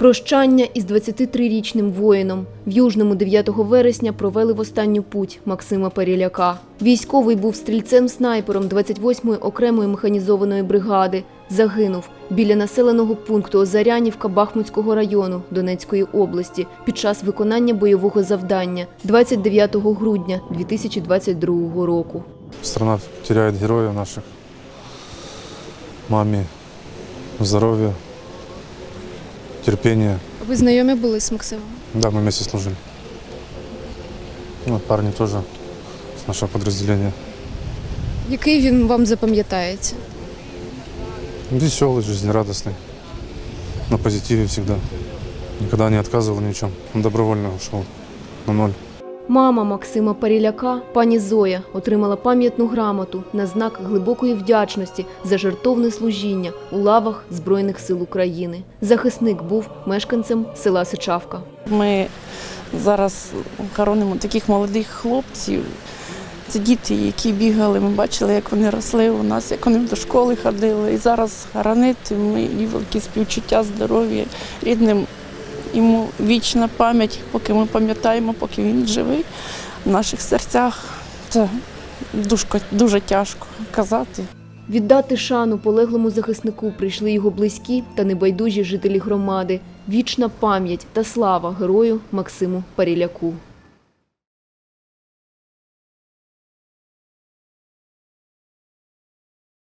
Прощання із 23-річним воїном в Южному 9 вересня провели в останню путь Максима Переляка. Військовий був стрільцем-снайпером 28-ї окремої механізованої бригади. Загинув біля населеного пункту Озарянівка Бахмутського району Донецької області під час виконання бойового завдання 29 грудня 2022 року. Страна теряет героев наших. Маме здоровья, терпения. Ви знайомі були з Максимом? Да, мы вместе служили. Ну, парни тоже с нашего подразделения. Який він вам запам'ятається? Веселый, жизнерадостный. На позитиве всегда. Никогда не отказывал ни в чем. Он добровольно ушел на ноль. Мама Максима Паріляка, пані Зоя, отримала пам'ятну грамоту на знак глибокої вдячності за жертовне служіння у лавах Збройних сил України. Захисник був мешканцем села Сичавка. Ми зараз хоронимо таких молодих хлопців. Це діти, які бігали. Ми бачили, як вони росли у нас, як вони до школи ходили. І зараз хоронити ми і велике співчуття, здоров'я рідним. Йому вічна пам'ять, поки ми пам'ятаємо, поки він живий в наших серцях. Це дуже, дуже тяжко казати. Віддати шану полеглому захиснику прийшли його близькі та небайдужі жителі громади. Вічна пам'ять та слава герою Максиму Паріляку.